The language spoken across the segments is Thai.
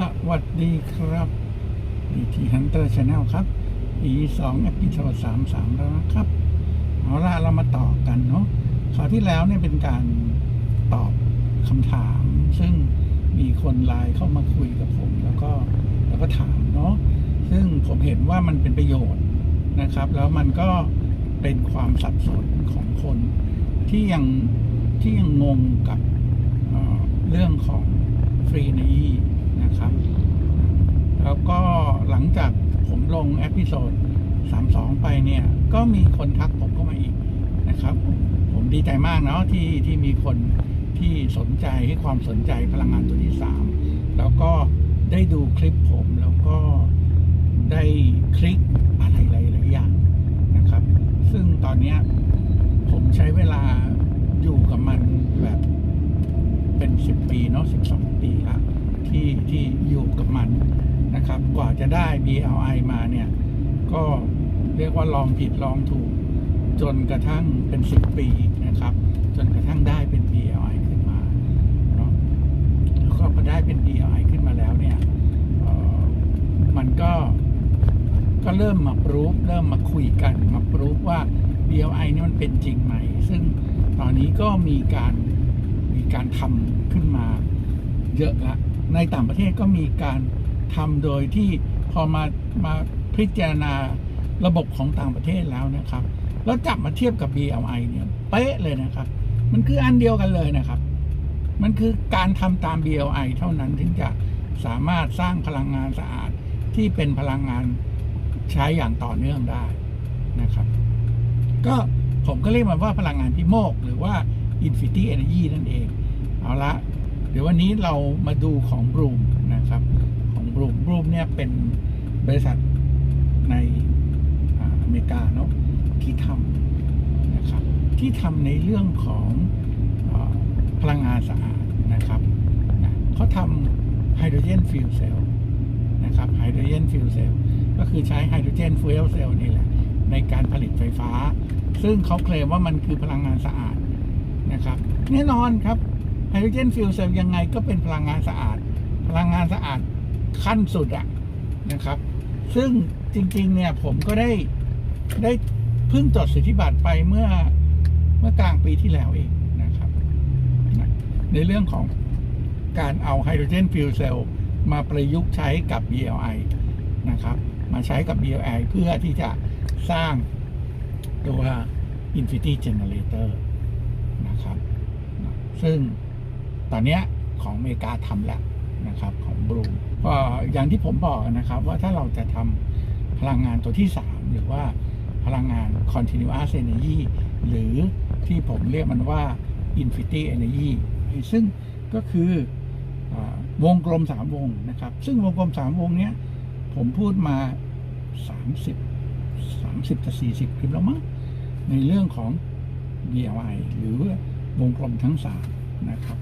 สวัสดีครับดีทีฮันเตอร์ชาแนลครับปีสองเอพิโซดสามสามแล้วนะครับ เอาล่ะเรามาต่อกันเนาะคราวที่แล้วเนี่ยเป็นการตอบคำถาม ซึ่งมีคนไลน์เข้ามาคุยกับผม แล้วก็แล้วก็ถามเนาะซึ่งผมเห็นว่ามันเป็นประโยชน์นะครับ แล้วมันก็เป็นความสับสนของคนที่ยังที่ยังงงกับเเรื่องของฟรีนี้ นะครับ แล้วก็หลังจากผมลงเอพิโซด32 ไปเนี่ย ก็มีคนทักผมเข้ามาอีกนะครับ ผมดีใจมากเนาะที่ที่มีคนที่สนใจให้ความสนใจพลังงานตัวที่ 3 แล้วก็ได้ดูคลิปผมแล้วก็ได้คลิกอะไรหลายๆอย่างนะครับ ซึ่งตอนนี้ผมใช้เวลาอยู่กับมันแบบเป็น 10 ปีเนาะ12 ปีละ ที่ที่อยู่กับมันนะครับ กว่าจะได้ BLI มาเนี่ย ก็เรียกว่าลองผิดลองถูก จนกระทั่งเป็น 10 ปีนะครับ จนกระทั่งได้เป็น BLI ขึ้นมาเนาะแล้วก็พอได้เป็น BLI ขึ้นมาแล้วเนี่ยมันก็ก็เริ่มมาปรูฟเริ่มมาคุยกันมาปรูฟว่า BLI นี่มันเป็นจริงไหม ซึ่งตอนนี้ก็มีการมีการทำขึ้นมาเยอะละ ในต่างประเทศก็มีการทำโดยที่พอมามาพิจารณาระบบของต่างประเทศแล้วนะครับ แล้วจับมาเทียบกับ BLI เนี่ยเป๊ะเลยนะครับ มันคืออันเดียวกันเลยนะครับ มันคือการทำตาม BLI เท่านั้นถึงจะสามารถสร้างพลังงานสะอาดที่เป็นพลังงานใช้อย่างต่อเนื่องได้นะครับ ก็ผมก็เรียกมันว่าพลังงานพิโมก หรือว่า Infinity Energy นั่นเอง เอาละ เดี๋ยววันนี้เรามาดูของบรูมนะครับ ของบรูมบรูมเนี่ยเป็นบริษัทในอเมริกาเนาะที่ทำนะครับ ที่ทำในเรื่องของอพลังงานสะอาดนะครับนะเขาทำไฮโดรเจนฟิวเซลนะครับไฮโดรเจนฟิวเซลก็คือใช้ไฮโดรเจนฟิวเซลนี่แหละ ในการผลิตไฟฟ้า ซึ่งเขาเคลมว่ามันคือพลังงานสะอาดนะครับ แน่นอนครับ ไฮโดรเจนฟิวเซลยังไงก็เป็นพลังงานสะอาด พลังงานสะอาดขั้นสุดอะนะครับ ซึ่งจริงๆเนี่ยผมก็ได้ได้เพิ่งจดสิทธิบัตรไปเมื่อเมื่อกลางปีที่แล้วเองนะครับ ในเรื่องของการเอาไฮโดรเจนฟิวเซลมาประยุกต์ใช้กับ BLI นะครับ มาใช้กับ BLI เพื่อที่จะสร้างตัว Infinity Generator นะครับ ซึ่ง ตอนเนี้ยของอเมริกาทำแล้วนะครับของบลูก็อย่างที่ผมบอกนะครับว่าถ้าเราจะทำพลังงานตัวที่ 3 หรือว่าพลังงาน continuous energy หรือที่ผมเรียกมันว่า infinity energy ซึ่งก็คืออวงกลม 3 วงนะครับ ซึ่งวงกลม 3 วงเนี้ยผมพูดมา 30 30จะ40คลิปแล้วมั้งในเรื่องของ BLI หรือวงกลมทั้ง 3 นะครับ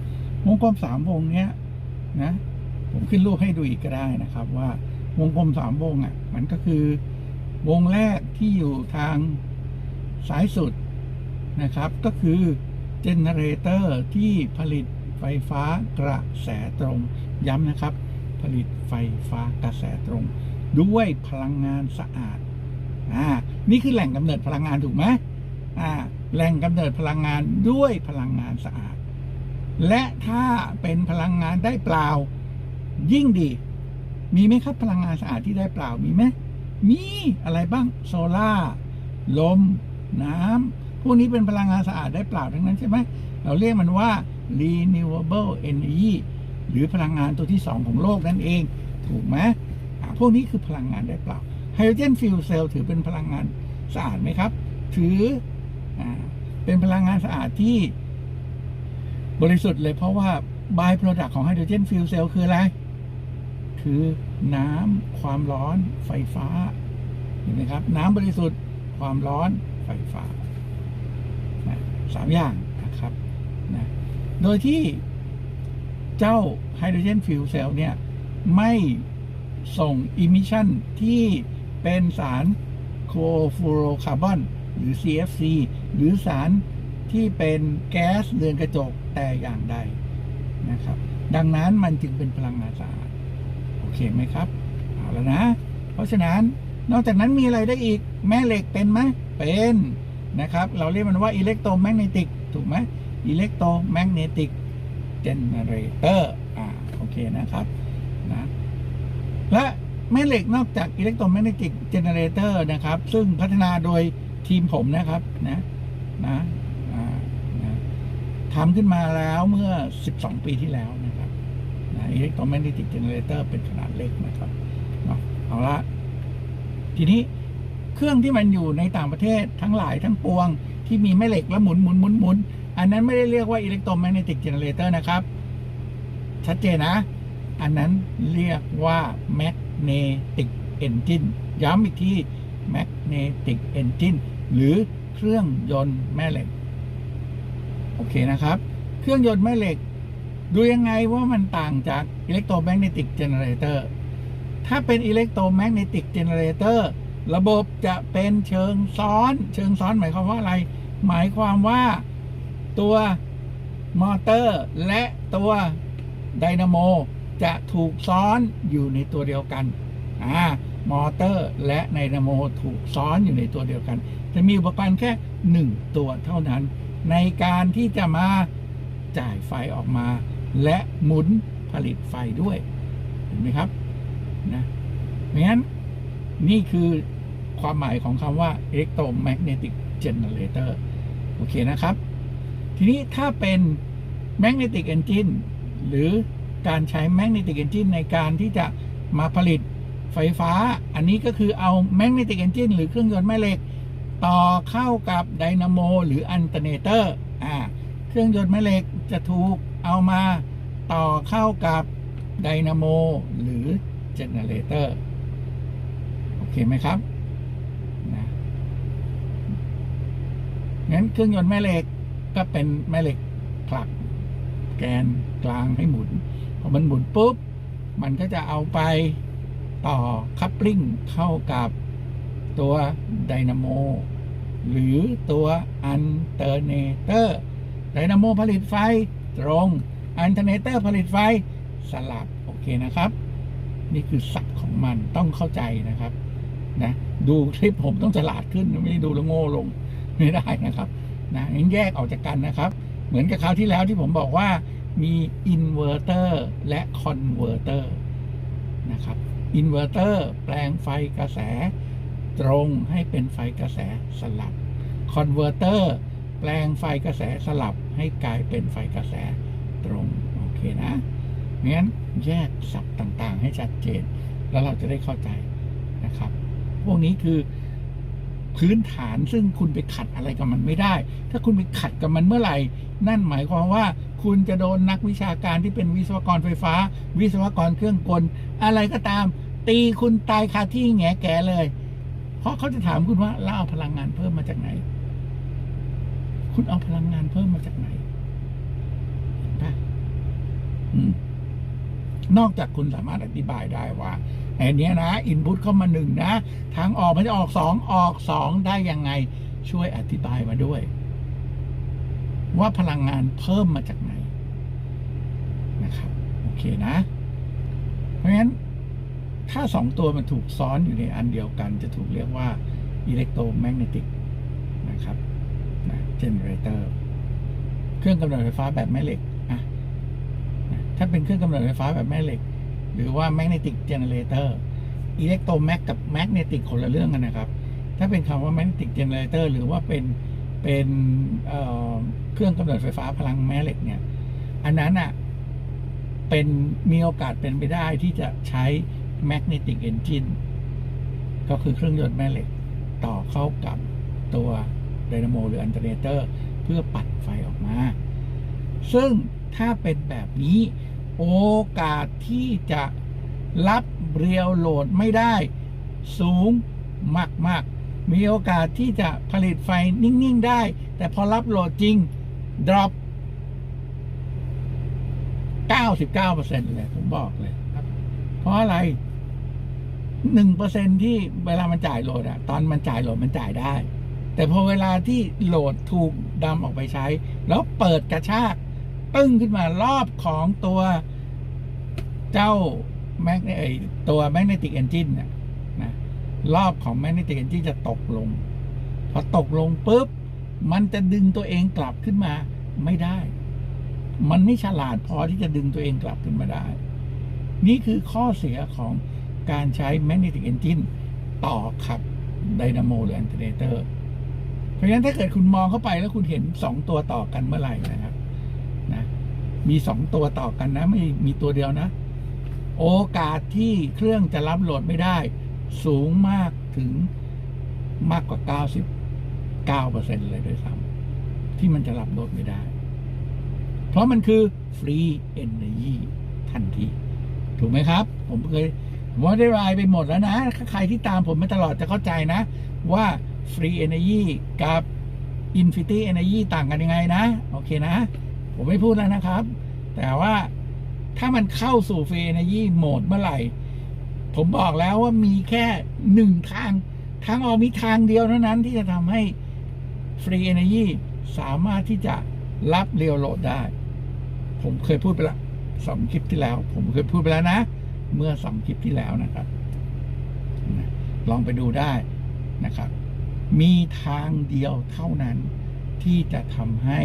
วงกลม3วงเนี้ยนะ ผมขึ้นรูปให้ดูอีกก็ได้นะครับ ว่าวงกลม3วงอะ มันก็คือ วงแรกที่อยู่ทางซ้ายสุดนะครับ ก็คือเจเนเรเตอร์ที่ผลิตไฟฟ้ากระแสตรง ย้ำนะครับ ผลิตไฟฟ้ากระแสตรง ด้วยพลังงานสะอาดอ่านี่คือแหล่งกำเนิดพลังงานถูกไหมอ่าแหล่งกำเนิดพลังงานด้วยพลังงานสะอาด และถ้าเป็นพลังงานได้เปล่า ยิ่งดี มีไหมครับพลังงานสะอาดที่ได้เปล่ามีไหมมีอะไรบ้างโซลา่าลม น้ำพวกนี้เป็นพลังงานสะอาดได้เปล่าทั้งนั้นใช่ไหมเราเรียกมันว่า renewable energy หรือพลังงานตัวที่สองของโลกนั่นเอง ถูกไหมพวกนี้คือพลังงานได้เปล่าไฮโดรเจนฟิวเซลถือเป็นพลังงานสะอาดไหมครับ ถืออเป็นพลังงานสะอาดที่ บริสุทธิ์เลยเพราะว่า by product ของไฮโดรเจนฟิวเซลคืออะไร คือน้ำความร้อนไฟฟ้าเห็นไหมครับ น้ำบริสุทธิ์ความร้อนไฟฟ้าสามอย่างนะครับนะโดยที่เจ้าไฮโดรเจนฟิวเซลเนี่ย ไม่ส่งอิมิชันที่เป็นสารโคฟลูโรคาร์บอนหรือ CFC หรือสาร ที่เป็นแก๊สเรือนกระจกแต่อย่างใดนะครับ ดังนั้นมันจึงเป็นพลังงานสะอาดโอเคไหมครับเอาแล้วนะ เพราะฉะนั้นนอกจากนั้นมีอะไรได้อีกแม่เหล็กเป็นไหมเป็นนะครับ เราเรียกมันว่าอิเล็กโทรแมกเนติกถูกไหมอิเล็กโทรแมกเนติกเจเนเรเตอร์อ่าโอเคนะครับนะและแม่เหล็กนอกจากอิเล็กโทรแมกเนติกเจเนเรเตอร์นะครับ ซึ่งพัฒนาโดยทีมผมนะครับนะนะ ทำขึ้นมาแล้วเมื่อ 12 ปีที่แล้วนะครับนะอิเล็กโทรแมกเนติกเจเนเรเตอร์เป็นขนาดเล็กนะครับเนาะเอาละทีนี้เครื่องที่มันอยู่ในต่างประเทศทั้งหลายทั้งปวง ที่มีแม่เหล็กแล้วหมุนหมุนหมุนหมุนอันนั้นไม่ได้เรียกว่าอิเล็กโทรแมกเนติกเจเนเรเตอร์นะครับ ชัดเจนนะ อันนั้นเรียกว่าแมกเนติกเอนจินย้ำอีกทีแมกเนติกเอนจินหรือเครื่องยนต์แม่เหล็ก โอเคนะครับ เครื่องยนต์แม่เหล็ก ดูยังไงว่ามันต่างจากอิเล็กโทรแมกเนติกเจเนเรเตอร์ถ้าเป็นอิเล็กโทรแมกเนติกเจเนเรเตอร์ระบบจะเป็นเชิงซ้อน เชิงซ้อนหมายความว่าอะไร หมายความว่าตัวมอเตอร์และตัวไดนาโมจะถูกซ้อนอยู่ในตัวเดียวกันอ่ามอเตอร์และไดนาโมถูกซ้อนอยู่ในตัวเดียวกัน จะมีอุปกรณ์แค่หนึ่งตัวเท่านั้น ในการที่จะมาจ่ายไฟออกมา และหมุนผลิตไฟด้วย เห็นไหมครับนะงั้นนี่คือความหมายของคำว่า electromagnetic generator โอเคนะครับ ทีนี้ถ้าเป็น magnetic engine หรือการใช้ magnetic engine ในการที่จะมาผลิตไฟฟ้า อันนี้ก็คือเอา magnetic engine หรือเครื่องยนต์แม่เหล็ก ต่อเข้ากับไดนาโมหรืออันเทอร์เนเตอร์อ่าเครื่องยนต์แม่เหล็กจะถูกเอามาต่อเข้ากับไดนาโมหรือเจเนเรเตอร์โอเคไหมครับนะงั้นเครื่องยนต์แม่เหล็กก็เป็นแม่เหล็กผลักแกนกลางให้หมุนพอมันหมุนปุ๊บ มันก็จะเอาไปต่อคัพปลิงเข้ากับตัวไดนาโม หรือตัวอันเทอร์เนเตอร์ไดนาโมผลิตไฟตรงอันเทอร์เนเตอร์ผลิตไฟสลับ โอเคนะครับ นี่คือศัพท์ของมันต้องเข้าใจนะครับนะดูคลิปผมต้องฉลาดขึ้นไม่ได้ดูแล้วโง่ลงไม่ได้นะครับนะงั้นแยกออกจากกันนะครับ เหมือนกับคราวที่แล้วที่ผมบอกว่ามีอินเวอร์เตอร์และคอนเวอร์เตอร์นะครับอินเวอร์เตอร์แปลงไฟกระแส ตรงให้เป็นไฟกระแสสลับคอนเวอร์เตอร์แปลงไฟกระแสสลับให้กลายเป็นไฟกระแสตรง โอเคนะงั้นแยกศัพท์ต่างๆ ให้ชัดเจน แล้วเราจะได้เข้าใจนะครับ พวกนี้คือพื้นฐานซึ่งคุณไปขัดอะไรกับมันไม่ได้ ถ้าคุณไปขัดกับมันเมื่อไหร่ นั่นหมายความว่าคุณจะโดนนักวิชาการที่เป็นวิศวกรไฟฟ้า วิศวกรเครื่องกล อะไรก็ตาม ตีคุณตายคาที่แงแก่เลย เพราะเขาจะถามคุณว่าแล้วเอาพลังงานเพิ่มมาจากไหน คุณเอาพลังงานเพิ่มมาจากไหนปะนอกจากคุณสามารถอธิบายได้ว่าไอ้นี้นะอินพุตเข้ามาหนึ่งนะ ทางออกมันจะออกสองออกสองได้ยังไง ช่วยอธิบายมาด้วย ว่าพลังงานเพิ่มมาจากไหนนะครับ โอเคนะ เพราะฉะนั้น ถ้าสองตัวมันถูกซ้อนอยู่ในอันเดียวกัน จะถูกเรียกว่าอิเล็กโทรแมกเนติกนะครับนะเจเนเรเตอร์เครื่องกำเนิดไฟฟ้าแบบแม่เหล็กอะถ้าเป็นเครื่องกำเนิดไฟฟ้าแบบแม่เหล็ก หรือว่า magnetic generator อิเล็กโทรแมกกับ magnetic คนละเรื่องกันนะครับ ถ้าเป็นคำว่า magnetic generator หรือว่าเป็นเป็นเเครื่องกำเนิดไฟฟ้าพลังแม่เหล็กเนี่ย อันนั้นอะเป็นมีโอกาสเป็นไปได้ที่จะใช้ magnetic engine ก็คือเครื่องยนต์แม่เหล็กต่อเข้ากับตัวไดนาโมหรืออันเทอร์เนเตอร์เพื่อปัดไฟออกมา ซึ่งถ้าเป็นแบบนี้ โอกาสที่จะรับเรียวโหลดไม่ได้ สูงมาก ๆ มีโอกาสที่จะผลิตไฟนิ่ง ๆ ได้ แต่พอรับโหลดจริง drop 99%เลยผมบอกเลย เพราะอะไร 1%ที่เวลามันจ่ายโหลดอะตอนมันจ่ายโหลดมันจ่ายได้ แต่พอเวลาที่โหลดถูกดำออกไปใช้ แล้วเปิดกระชากตึ้งขึ้นมารอบของตัวเจ้าแมกไอตัวแมกเนติกเอนจินเนี่ยนะรอบของแมกเนติกเอนจินจะตกลง พอตกลงปุ๊บ มันจะดึงตัวเองกลับขึ้นมาไม่ได้ มันไม่ฉลาดพอที่จะดึงตัวเองกลับขึ้นมาได้ นี่คือข้อเสียของ การใช้แมกเนติกเอนจินต่อขับไดนาโมหรืออันเทอร์เนเตอร์เพราะฉะนั้นถ้าเกิดคุณมองเข้าไปแล้วคุณเห็นสองตัวต่อกันเมื่อไหร่นะครับนะมีสองตัวต่อกันนะไม่มีตัวเดียวนะ โอกาสที่เครื่องจะรับโหลดไม่ได้ สูงมากถึงมากกว่า 99%เลยด้วยซ้ำที่มันจะรับโหลดไม่ได้ เพราะมันคือฟรีเอ n e r g y ทันที ถูกไหมครับ ผมเคย ผมว่าได้รายไปหมดแล้วนะถ้าใครที่ตามผมมาตลอดจะเข้าใจนะ ว่าฟรีเอ n e r g y กับ Infinity Energy ต่างกันยังไงนะ โอเคนะ ผมไม่พูดแล้วนะครับ แต่ว่าถ้ามันเข้าสู่ฟรีเอ n e r g y โหมดเมื่อไหร่ ผมบอกแล้วว่ามีแค่หนึ่งทาง ทางออกมีทางเดียวเท่านั้นที่จะทำให้ฟรีเอ n e r g y สามารถที่จะรับเรียวโหลดได้ ผมเคยพูดไปแล้วสองคลิปที่แล้ว ผมเคยพูดไปแล้วนะ เมื่อสองคลิปที่แล้วนะครับ ลองไปดูได้นะครับ มีทางเดียวเท่านั้นที่จะทำให้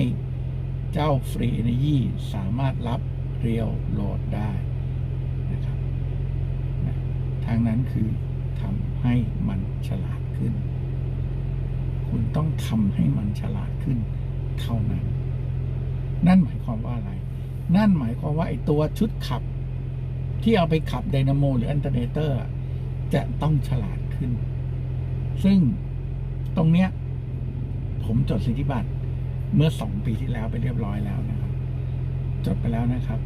เจ้าฟรีเอเนจีสามารถรับเรียวโหลดได้นะครับนะทางนั้นคือทำให้มันฉลาดขึ้น คุณต้องทำให้มันฉลาดขึ้นเท่านั้น นั่นหมายความว่าอะไร นั่นหมายความว่าไอ้ตัวชุดขับ ที่เอาไปขับไดนาโมหรืออันเทอร์เนเตอร์ จะต้องฉลาดขึ้น ซึ่งตรงเนี้ย ผมจดสิทธิบัตรเมื่อสองปีที่แล้วไปเรียบร้อยแล้วนะครับ จดไปแล้วนะครับ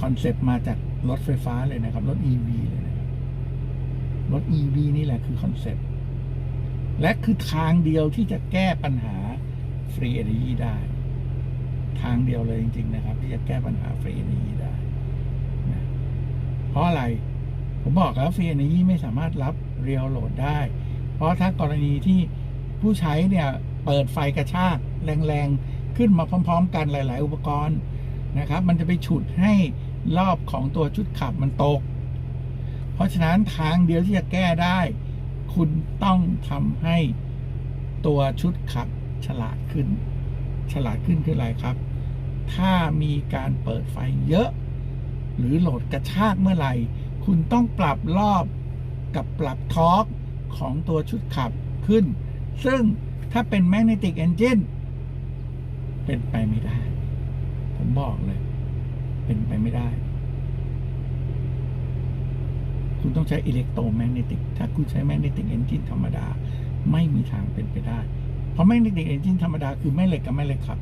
คอนเซปต์มาจากรถไฟฟ้าเลยนะครับ รถ EV เลยนะครับ รถ EV นี่แหละคือคอนเซปต์และคือทางเดียวที่จะแก้ปัญหาฟรีเอเนจีได้ ทางเดียวเลยจริง ๆ นะครับ ที่จะแก้ปัญหาฟรีเอเนจีได้ เพราะอะไร ผมบอกแล้วฟรีเอเนจีไม่สามารถรับเรียวโหลดได้ เพราะถ้ากรณีที่ผู้ใช้เนี่ย เปิดไฟกระชากแรงๆ ขึ้นมาพร้อม ๆ กันหลาย ๆ อุปกรณ์นะครับ มันจะไปฉุดให้รอบของตัวชุดขับมันตก เพราะฉะนั้นทางเดียวที่จะแก้ได้ คุณต้องทำให้ตัวชุดขับฉลาดขึ้น ฉลาดขึ้นคืออะไรครับ ถ้ามีการเปิดไฟเยอะ หรือโหลดกระชากเมื่อไหร่ คุณต้องปรับรอบกับปรับทอร์กของตัวชุดขับขึ้น ซึ่งถ้าเป็นแมกเนติกเอนจินเป็นไปไม่ได้ ผมบอกเลย เป็นไปไม่ได้ คุณต้องใช้อิเล็กโทรแมกเนติก ถ้าคุณใช้แมกเนติกเอนจินธรรมดา ไม่มีทางเป็นไปได้ เพราะแมกเนติกเอนจินธรรมดาคือแม่เหล็กกับแม่เหล็กครับ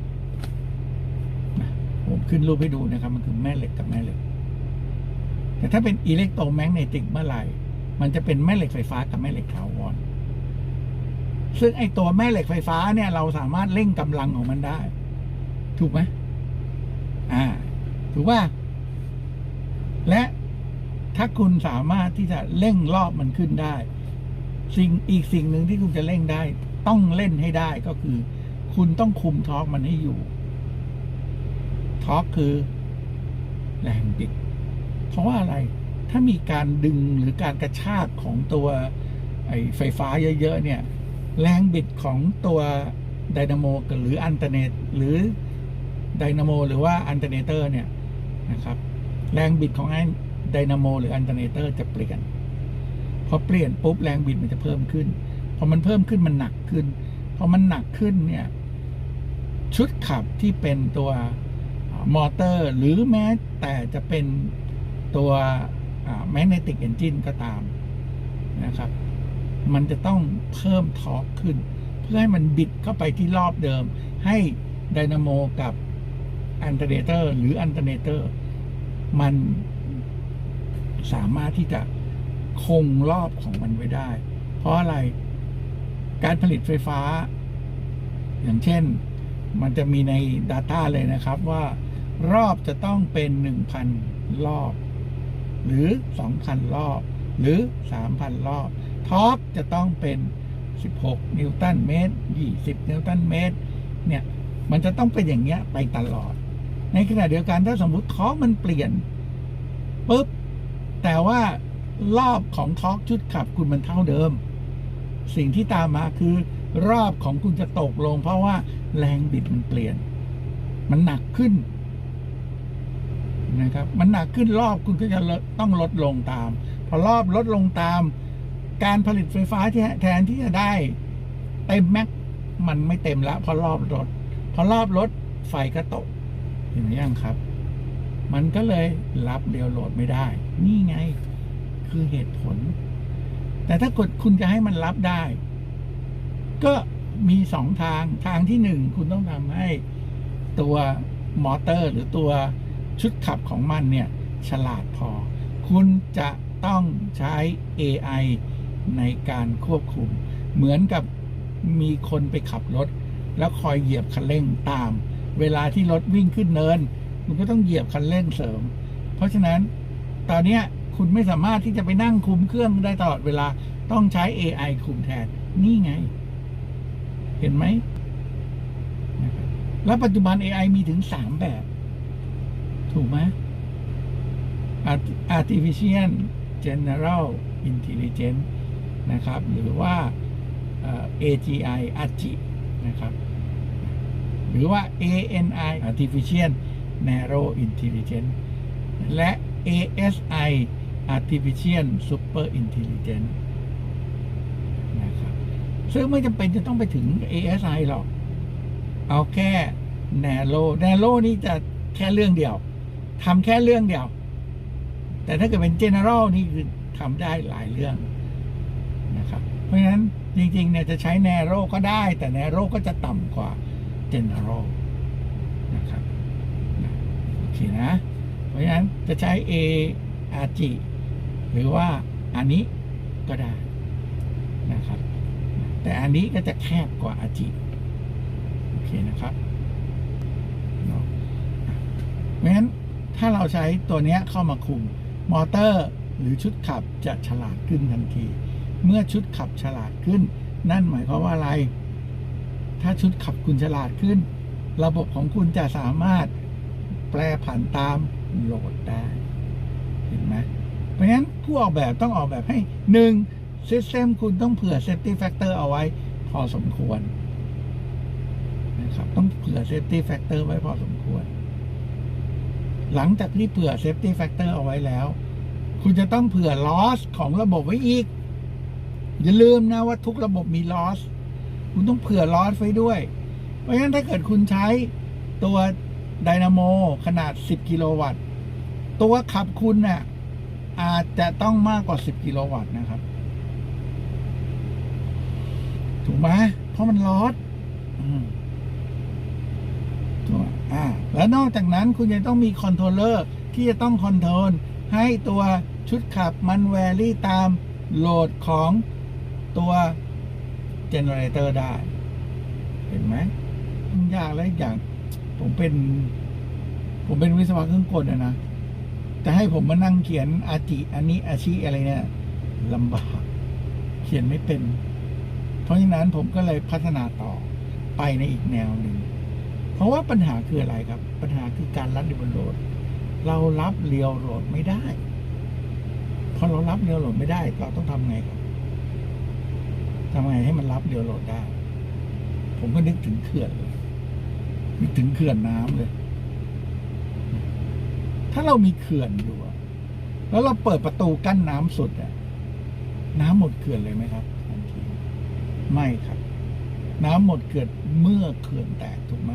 ผมขึ้นรูปให้ดูนะครับ มันคือแม่เหล็กกับแม่เหล็ก แต่ถ้าเป็นอิเล็กโทรแมกเนติกเมื่อไหร่ มันจะเป็นแม่เหล็กไฟฟ้ากับแม่เหล็กถาวรซึ่งไอตัวแม่เหล็กไฟฟ้าเนี่ยเราสามารถเร่งกำลังของมันได้ ถูกไหมอ่า ถูกว่า และถ้าคุณสามารถที่จะเร่งรอบมันขึ้นได้ สิ่งอีกสิ่งหนึ่งที่คุณจะเร่งได้ ต้องเล่นให้ได้ก็คือ คุณต้องคุมทอร์กมันให้อยู่ทอร์กคือ แรงบิด เพราะว่าอะไรถ้ามีการดึงหรือการกระชากของตัวไอไฟฟ้าเยอะ ๆ เนี่ย แรงบิดของตัวไดนาโมหรืออันเทอร์เนตหรือไดนาโมหรือว่าอันเทอร์เนเตอร์เนี่ยนะครับ แรงบิดของไอ้ไดนาโมหรืออันเทอร์เนเตอร์จะเปลี่ยน พอเปลี่ยนปุ๊บแรงบิดมันจะเพิ่มขึ้น พอมันเพิ่มขึ้นมันหนักขึ้น พอมันหนักขึ้นเนี่ย ชุดขับที่เป็นตัวมอเตอร์หรือแม้แต่จะเป็น ตัวแมกเนติกเอนจินก็ตามนะครับ มันจะต้องเพิ่มทอร์กขึ้น เพื่อให้มันบิดเข้าไปที่รอบเดิม ให้ไดนาโมกับอันเทอร์เนเตอร์หรืออันเทอร์เนเตอร์ มันสามารถที่จะคงรอบของมันไว้ได้ เพราะอะไรการผลิตไฟฟ้า อย่างเช่นมันจะมีใน Data เลยนะครับว่ารอบจะต้องเป็น 1,000 รอบ หรือ 2,000 รอบ หรือ 3,000 รอบ ทอร์กจะต้องเป็น 16 นิวตันเมตร 20 นิวตันเมตร เนี่ย มันจะต้องเป็นอย่างเงี้ยไปตลอด ในขณะเดียวกันถ้าสมมุติทอร์กมันเปลี่ยนปุ๊บ แต่ว่ารอบของท็อกชุดขับคุณมันเท่าเดิม สิ่งที่ตามมาคือ รอบของคุณจะตกลง เพราะว่าแรงบิดมันเปลี่ยน มันหนักขึ้น นะครับ มันหนักขึ้นรอบคุณก็จะต้องลดลงตาม พอรอบลดลงตาม การผลิตไฟฟ้าที่แทนที่จะได้เต็มแม็กมันไม่เต็มละพราะรอบลดพอรอบลดไฟก็ตกเห็นไหมยังครับ มันก็เลยรับเรียวโหลดไม่ได้ นี่ไงคือเหตุผล แต่ถ้ากดคุณจะให้มันรับได้ ก็มีสองทางทางที่หนึ่งคุณต้องทำให้ตัวมอเตอร์หรือตัว ชุดขับของมันเนี่ย ฉลาดพอ คุณจะต้องใช้ AI ในการควบคุม เหมือนกับมีคนไปขับรถ แล้วคอยเหยียบคันเร่งตาม เวลาที่รถวิ่งขึ้นเนิน คุณก็ต้องเหยียบคันเร่งเสริม เพราะฉะนั้นตอนนี้คุณไม่สามารถที่จะไปนั่งคุมเครื่องได้ตลอดเวลาต้องใช้ AI คุมแทน นี่ไง เห็นไหม แล้วปัจจุบัน AI มีถึงสามแบบ ถูกไหม Artificial General Intelligence นะครับ หรือว่า AGI AGI นะครับ หรือว่า ANI Artificial Narrow Intelligence และ ASI Artificial Super Intelligence นะครับ ซึ่งไม่จำเป็นจะต้องไปถึง ASI หรอก เอาแค่ Narrow Narrow นี่จะแค่เรื่องเดียว ทำแค่เรื่องเดียว แต่ถ้าเกิดเป็น general นี่คือทำได้หลายเรื่องนะครับ เพราะฉะนั้นจริงๆเนี่ยจะใช้ narrow ก็ได้ แต่ narrow ก็จะต่ำกว่า general นะครับโอเคนะ เพราะฉะนั้นจะใช้ A R G หรือว่าอันนี้ก็ได้นะครับ แต่อันนี้ก็จะแคบกว่า R G โอเคนะครับเนาะเพราะฉะนั้น ถ้าเราใช้ตัวนี้เข้ามาคุม มอเตอร์หรือชุดขับจะฉลาดขึ้นทันที เมื่อชุดขับฉลาดขึ้น นั่นหมายความว่าอะไร ถ้าชุดขับคุณฉลาดขึ้น ระบบของคุณจะสามารถแปลผันตามโหลดได้ เห็นไหมเพราะฉะนั้นผู้ออกแบบต้องออกแบบให้หนึ่ง System คุณต้องเผื่อ Safety Factor เอาไว้พอสมควรนะครับต้องเผื่อ Safety Factor ไว้พอสมควร หลังจากที่เผื่อ Safety Factor เอาไว้แล้ว คุณจะต้องเผื่อ loss ของระบบไว้อีก อย่าลืมนะว่าทุกระบบมี loss คุณต้องเผื่อ loss ไว้ด้วย เพราะฉะนั้นถ้าเกิดคุณใช้ตัวไดนาโมขนาด 10 กิโลวัตต์ ตัวขับคุณน่ะอาจจะต้องมากกว่า 10 กิโลวัตต์นะครับ ถูกไหมเพราะมันลอสอืม อ่าแล้วนอกจากนั้นคุณยังต้องมีคอนโทรลเลอร์ที่จะต้องคอนโทรลให้ตัวชุดขับมันแวรี่ตามโหลดของตัวเจเนเรเตอร์ได้ เห็นไหมมันยากและอีกอย่าง ผมเป็น ผมเป็นวิศวะเครื่องกลอะนะจะให้ผมมานั่งเขียนอาจิอันนี้อาชีอะไรเนี่ยลำบาก เขียนไม่เป็น เพราะฉะนั้นผมก็เลยพัฒนาต่อไปในอีกแนวหนึ่ง เพราะว่าปัญหาคืออะไรครับ ปัญหาคือการรับเรียวโหลด เรารับเรียวโหลดไม่ได้พอเรารับเรียวโหลดไม่ได้ เราต้องทำไงครับทำไงให้มันรับเรียวโหลดได้ ผมก็นึกถึงเขื่อนเลยนึกถึงเขื่อนน้ำเลย ถ้าเรามีเขื่อนอยู่แล้วเราเปิดประตูกั้นน้ำสุดอะน้ำหมดเขื่อนเลยไหมครับทันทีไม่ครับ น้ำหมดเขื่อนเมื่อเขื่อนแตกถูกไหม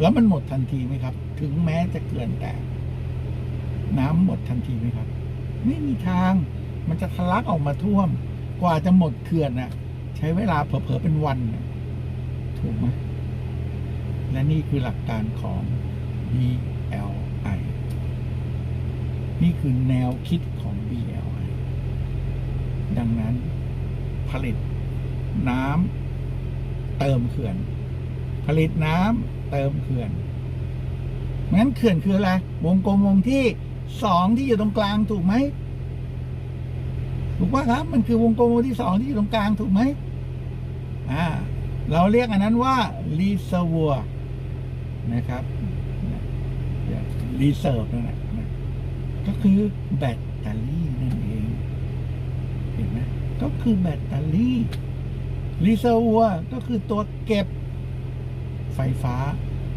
แล้วมันหมดทันทีไหมครับ ถึงแม้จะเขื่อนแตกน้ำหมดทันทีไหมครับ ไม่มีทาง มันจะทะลักออกมาท่วม กว่าจะหมดเขื่อนน่ะ ใช้เวลาเผลอๆเป็นวันนะถูกไหมและนี่คือหลักการของ BLI นี่คือแนวคิดของ BLI ดังนั้นผลิตน้ำเติมเขื่อน ผลิตน้ำ เติมเขื่อนงั้นเขื่อนคืออะไรวงกลมวงที่สองที่อยู่ตรงกลางถูกไหมถูกป่ะครับ มันคือวงกลมวงที่สองที่อยู่ตรงกลางถูกไหมอ่า เราเรียกอันนั้นว่า reservoir นะครับรีเซิร์ฟนั่นแหละก็คือแบตเตอรี่นั่นเอง เห็นไหมก็คือแบตเตอรี่รีเซอร์วัวก็คือตัวเก็บ ไฟฟ้า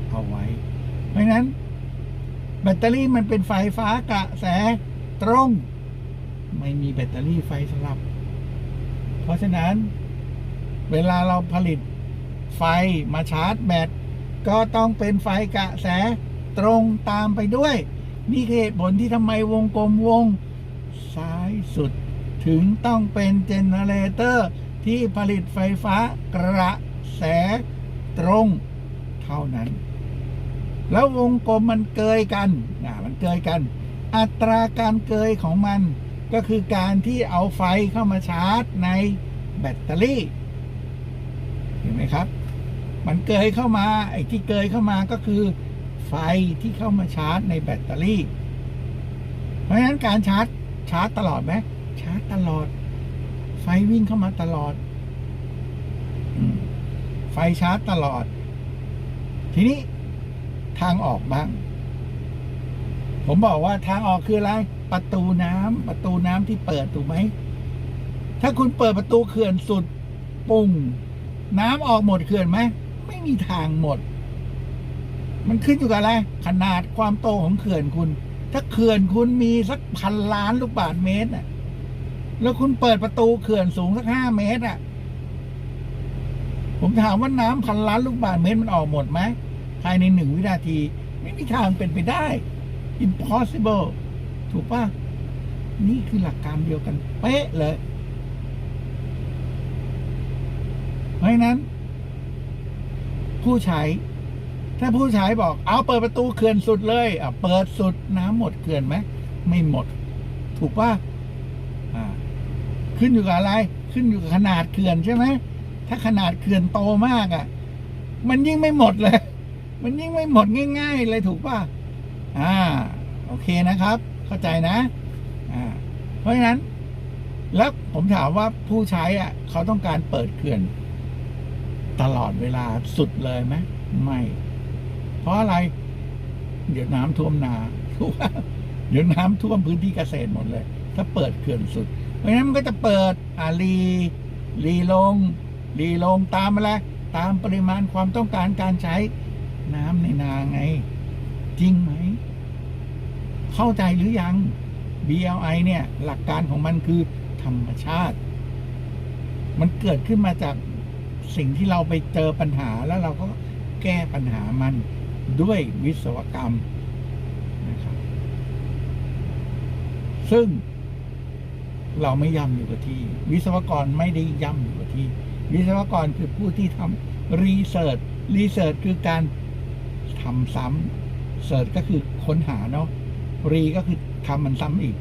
เอาไว้ เพราะนั้น แบตเตอรี่มันเป็นไฟฟ้ากระแสตรง ไม่มีแบตเตอรี่ไฟสลับ เพราะฉะนั้น เวลาเราผลิตไฟมาชาร์จแบตก็ต้องเป็นไฟกระแสตรงตามไปด้วย นี่คือเหตุผลที่ทำไมวงกลมวง ซ้ายสุด ถึงต้องเป็นเจเนเรเตอร์ที่ผลิตไฟฟ้ากระแสตรง ท่านั้น แล้ววงกลมมันเกยกันนะมันเกยกัน อัตราการเกยของมันก็คือการที่เอาไฟเข้ามาชาร์จในแบตเตอรี่ เห็นไหมครับ มันเกยเข้ามาไอ้ที่เกยเข้ามาก็คือไฟที่เข้ามาชาร์จในแบตเตอรี่ เพราะฉะนั้นการชาร์จชาร์จตลอดไหมชาร์จตลอด ไฟวิ่งเข้ามาตลอด ไฟชาร์จตลอด ทีนี้ทางออกบ้าง ผมบอกว่าทางออกคืออะไร ประตูน้ำประตูน้ำที่เปิดถูกไหม ถ้าคุณเปิดประตูเขื่อนสุดปุ่ง น้ำออกหมดเขื่อนไหม ไม่มีทางหมด มันขึ้นอยู่กับอะไร ขนาดความโตของเขื่อนคุณ ถ้าเขื่อนคุณมีสักพันล้านลูกบาศก์เมตรน่ะ แล้วคุณเปิดประตูเขื่อนสูงสักห้าเมตรอะ ผมถามว่าน้ำพันล้านลูกบาศก์เมตรมันออกหมดไหมภายในหนึ่งวินาที ไม่มีทางเป็นไปได้ impossible ถูกปะนี่คือหลักการเดียวกัน เป๊ะเลย เพราะฉะนั้น ผู้ใช้ ถ้าผู้ใช้บอก เอาเปิดประตูเขื่อนสุดเลยอะเปิดสุดน้ำหมดเขื่อนไหมไม่หมด ถูกปะอ่า ขึ้นอยู่กับอะไร ขึ้นอยู่กับขนาดเขื่อนใช่ไหม ถ้าขนาดเขื่อนโตมากอะ มันยิ่งไม่หมดเลย มันยิ่งไม่หมดง่าย ๆ เลยถูกป่ะอ่า โอเคนะครับ เข้าใจนะ อ่า เพราะฉะนั้น แล้วผมถามว่าผู้ใช้อะ เขาต้องการเปิดเขื่อน ตลอดเวลาสุดเลยไหมไม่ เพราะอะไร เดี๋ยวน้ำท่วมนาถูกป่ะเดี๋ยวน้ำท่วมพื้นที่เกษตรหมดเลย ถ้าเปิดเขื่อนสุด เพราะฉะนั้นมันก็จะเปิดอารีรีลง รีลงตามอะไรตามปริมาณความต้องการการใช้น้ำในนาไง จริงไหม เข้าใจหรือยัง BLI เนี่ย หลักการของมันคือธรรมชาติ มันเกิดขึ้นมาจากสิ่งที่เราไปเจอปัญหาแล้วเราก็แก้ปัญหามันด้วยวิศวกรรมนะครับ ซึ่งเราไม่ย่ำอยู่กับที่ วิศวกรไม่ได้ย่ำอยู่กับที่ วิศวกรคือผู้ที่ทำรีเสิร์ชรีเสิร์ชคือการทำซ้ำเสิร์ชก็คือค้นหาเนาะรีก็คือทำมันซ้ำอีก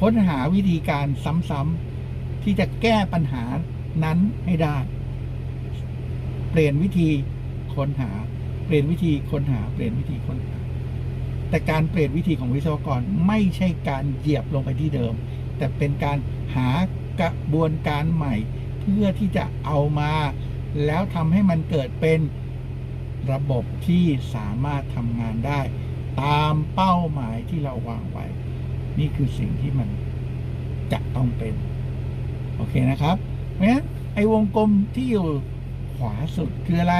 ค้นหาวิธีการซ้ำๆที่จะแก้ปัญหานั้นให้ได้ เปลี่ยนวิธีค้นหา เปลี่ยนวิธีค้นหา เปลี่ยนวิธีค้นหา แต่การเปลี่ยนวิธีของวิศวกรไม่ใช่การเหยียบลงไปที่เดิม แต่เป็นการหากระบวนการใหม่ พื่อที่จะเอามา แล้วทำให้มันเกิดเป็นระบบที่สามารถทำงานได้ ตามเป้าหมายที่เราวางไว้ นี่คือสิ่งที่มันจะต้องเป็น โอเคนะครับเพราะฉะนั้นไอ้วงกลมที่อยู่ขวาสุดคืออะไร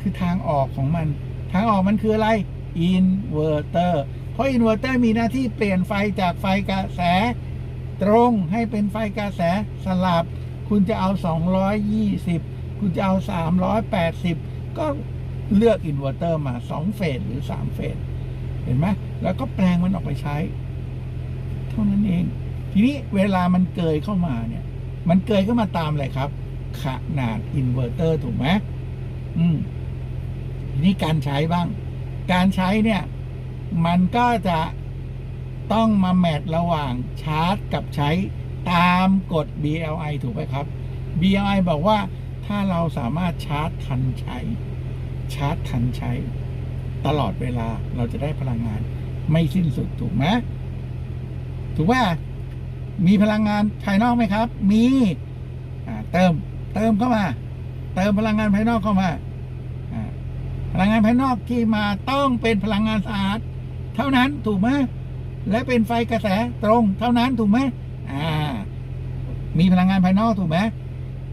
คือทางออกของมัน ทางออกมันคืออะไรอินเวอร์เตอร์เพราะอินเวอร์เตอร์มีหน้าที่เปลี่ยนไฟจากไฟกระแส ตรงให้เป็นไฟกระแสสลับ คุณจะเอา 220 คุณจะเอา 380 ก็เลือกอินเวอร์เตอร์มา 2 เฟสหรือ 3 เฟส เห็นไหมแล้วก็แปลงมันออกไปใช้ เท่านั้นเอง ทีนี้เวลามันเกยเข้ามาเนี่ย มันเกยเข้ามาตามอะไรครับ ขนาดอินเวอร์เตอร์ถูกไหมอืมทีนี้การใช้บ้าง การใช้เนี่ย มันก็จะต้องมาแมทระหว่างชาร์จกับใช้ ตามกฎ BLI ถูกไหมครับ BLI บอกว่าถ้าเราสามารถชาร์จทันใช้ ชาร์จทันใช้ ตลอดเวลาเราจะได้พลังงาน ไม่สิ้นสุดถูกไหมถูกว่ามีพลังงานภายนอกไหมครับ มีเติมเติมเข้ามา เติมพลังงานภายนอกเข้ามาพลังงานภายนอกที่มาต้องเป็นพลังงานสะอาด เท่านั้นถูกไหมและเป็นไฟกระแสตรง เท่านั้นถูกไหมอ่า มีพลังงานภายนอกถูกไหม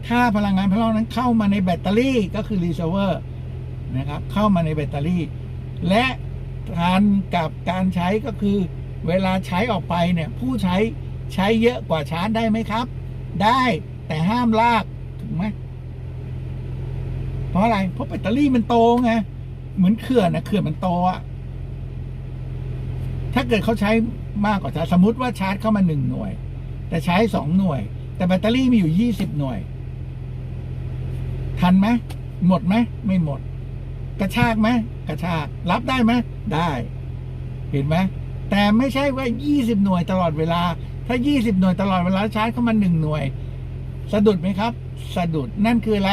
ถ้าพลังงานภายนอกนั้นเข้ามาในแบตเตอรี่ก็คือรีเซิร์เวอร์นะครับเข้ามาในแบตเตอรี่ และทันกับการใช้ก็คือ เวลาใช้ออกไปเนี่ย ผู้ใช้ใช้เยอะกว่าชาร์จได้ไหมครับ ได้แต่ห้ามลากถูกไหมเพราะอะไร เพราะแบตเตอรี่มันโตไงเหมือนเขื่อนนะเขื่อนมันโตอะถ้าเกิดเขาใช้มากกว่าชาร์จสมมติว่าชาร์จเข้ามาหนึ่งหน่วย แต่ใช้สองหน่วย แต่แบตเตอรี่มีอยู่ยี่สิบหน่วย ทันไหมหมดไหมไม่หมด กระชากไหมกระชาก รับได้ไหมได้ เห็นไหมแต่ไม่ใช่ว่า20หน่วยตลอดเวลา ถ้า20หน่วยตลอดเวลาชาร์จเข้ามา1หน่วย สะดุดไหมครับ สะดุดนั่นคืออะไร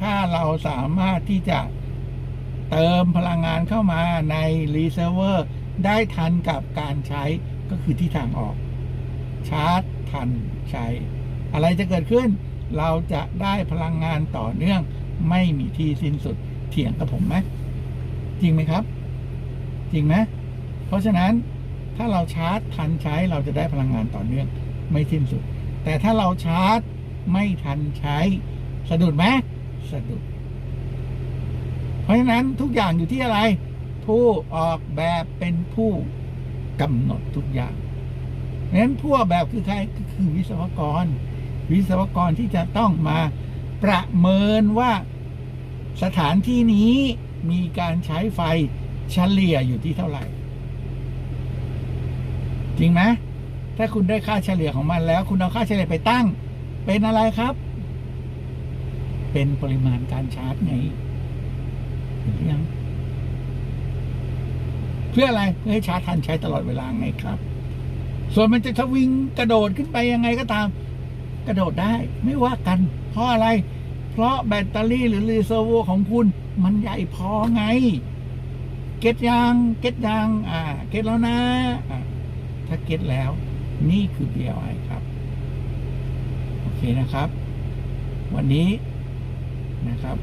ถ้าเราสามารถที่จะเติมพลังงานเข้ามาในรีเซิร์ฟเวอร์ได้ทันกับการใช้ก็คือที่ทางออก ชาร์จทันใช้ อะไรจะเกิดขึ้น เราจะได้พลังงานต่อเนื่อง ไม่มีที่สิ้นสุดเถียงกับผมไหมจริงไหมครับ จริงไหมเพราะฉะนั้นถ้าเราชาร์จทันใช้เราจะได้พลังงานต่อเนื่องไม่สิ้นสุด แต่ถ้าเราชาร์จไม่ทันใช้ สะดุดไหมสะดุด เพราะฉะนั้นทุกอย่างอยู่ที่อะไร ผู้ออกแบบเป็นผู้กำหนดทุกอย่างเพราะฉะนั้นผู้ออกแบบคือใครก็คือวิศวกร วิศวกรที่จะต้องมาประเมินว่าสถานที่นี้มีการใช้ไฟเฉลี่ยอยู่ที่เท่าไหร่ จริงไหมถ้าคุณได้ค่าเฉลี่ยของมันแล้ว คุณเอาค่าเฉลี่ยไปตั้ง เป็นอะไรครับ เป็นปริมาณการชาร์จไงเห็นหรือยังเพื่ออะไรเพื่อให้ชาร์จทันใช้ตลอดเวลาไงครับ ส่วนมันจะทวิงกระโดดขึ้นไปยังไงก็ตาม กระโดดได้ไม่ว่ากัน เพราะอะไร เพราะแบตเตอรี่หรือรีเซอร์โวของคุณมันใหญ่พอไง เก็ตยังเก็ตยังอ่า เก็ตแล้วนะอ่าถ้าเก็ตแล้ว นี่คือ BLI ครับ โอเคนะครับ วันนี้นะครับ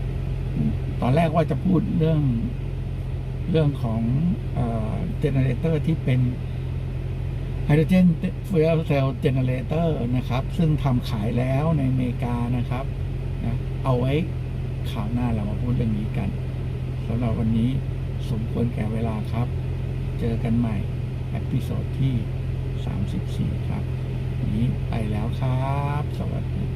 ตอนแรกว่าจะพูดเรื่องเรื่องของเจเนเรเตอร์ที่เป็น Hydrogen Fuel Cell Generator นะครับ ซึ่งทำขายแล้วในอเมริกานะครับนะเอาไว้ข่าวหน้าเรามาพูดเรื่องนี้กันสำหรับวันนี้สมควรแก่เวลาครับ เจอกันใหม่อพิโซดที่ 34 ครับ นี้ไปแล้วครับ สวัสดี